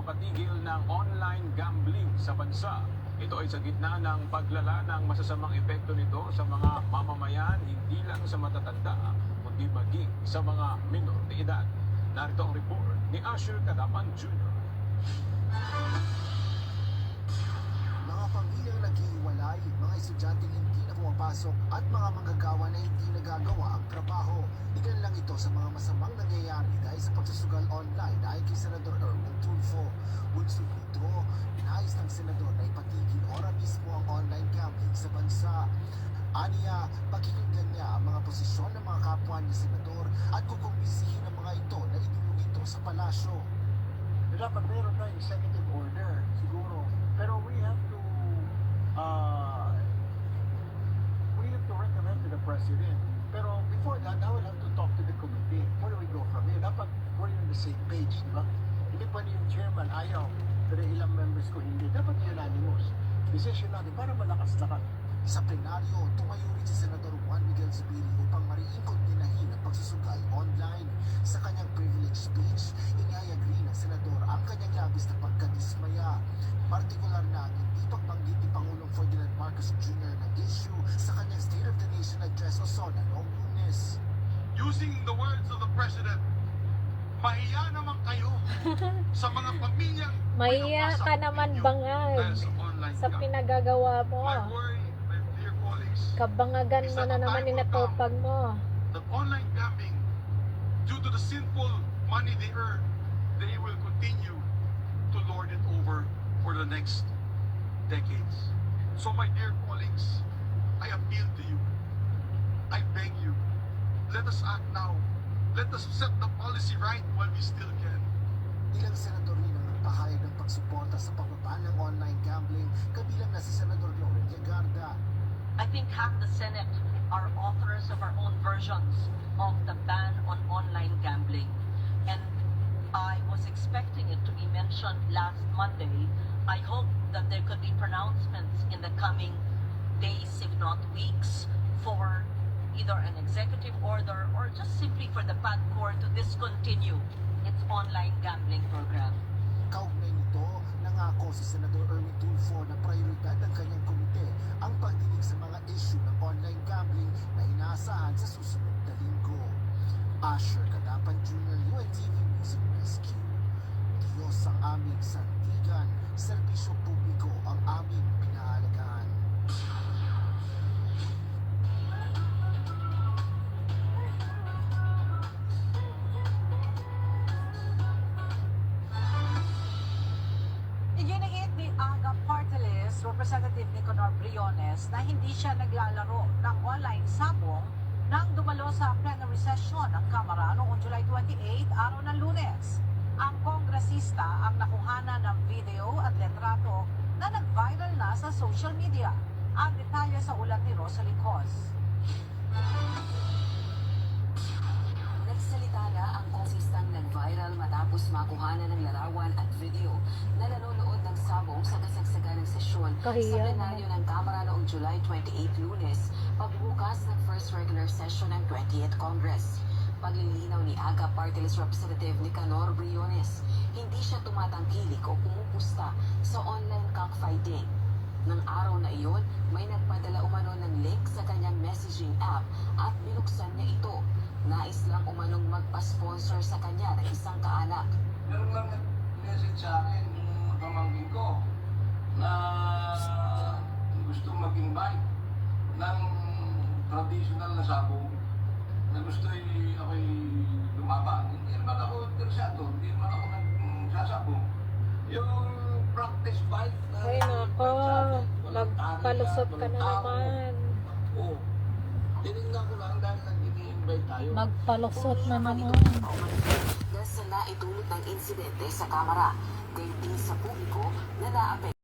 pagpapatigil ng online gambling sa bansa. Ito ay sa gitna ng paglala ng masasamang epekto nito sa mga mamamayan, hindi lang sa matatanda, kundi maging sa mga minor de edad. Narito ang report ni Asher Kadapan Jr. Mga pamilyang naghihiwalay, mga estudyanteng hindi na pumapasok at mga manggagawa na hindi nagagawa ang trabaho. Igan lang ito sa mga masamang nangyayari dahil sa pagsusugal online ayon kay Senador Erwin Tulfo. Bunsod nito, nais ng senador na ipatigil ora mismo ang online gambling sa bansa. Aniya, pakikinggan niya ang mga posisyon ng mga kapwa ni senador at kukumbisihin ang mga ito na idulog ito sa palasyo. dapat meron na executive order siguro. Pero we have to uh, we have to recommend to the president. Pero before that I will have to talk to the committee. Where do we go from here? Dapat we're on the same page di ba? Hindi pa yung chairman ayaw pero ilang members ko hindi. Dapat unanimous. Decision natin para malakas-lakas. Sa plenaryo, tumayo rin si using the words of the president, mahiya naman kayo sa mga pamilyang Mahiya ka naman bangag sa pinagagawa mo. My worry, my dear colleagues, Kabangagan mo na naman inatupag mo. that online gambling, due to the sinful money they earn, they will continue to lord it over for the next decades. So my dear colleagues, I appeal to you. I beg you, let us act now. Let us set the policy right while we still can. Ilang senador rin ang nagpahayag ng pagsuporta sa pagbaba ng online gambling, kabilang na si Senador Loren Legarda. I think half the Senate are authors of our own versions of the ban on online gambling. And I was expecting it to be mentioned last Monday. I hope that there could be pronouncements in the coming days, if not weeks, for either an executive order or just simply for the PADCOR to discontinue its online gambling program. Kaugnay nito, nangako si Senador Erwin Tulfo Representative Nicanor Briones, na hindi siya naglalaro ng online sabong nang dumalo sa plenary session ng Kamara noong July 28, araw ng lunes. Ang kongresista ang nakuhanan ng video at letrato na nag-viral na sa social media. Ang detalye sa ulat ni Rosalie Cos. Nagsalita na ang konsistang nag-viral matapos makuhanan ng larawan at video na nanonood ng sabong sa kasagsagan ng sesyon sa Kahiya plenaryo ng Kamara noong July 28 lunes, pagbukas ng first regular session ng 20th Congress. Paglilinaw ni AGA Party List Representative Nicanor Briones, hindi siya tumatangkilik o pumupusta sa online cockfighting. Nang araw na iyon, may nagpadala umano ng link sa kanyang messaging app at binuksan niya ito. Nais lang umanong magpa-sponsor sa kanya ng isang kaanak. Traditional na sabong na gusto ay ako'y lumaban. Hindi naman ako interesado, hindi naman ako nagsasabong. Yung practice fight na Ay nako, magpalusot ka na naman. Oo. Tinignan ko lang dahil nag-invite tayo. Magpalusot na naman. Dahil sa naitulot ng insidente sa kamera, din sa publiko na naapektuhan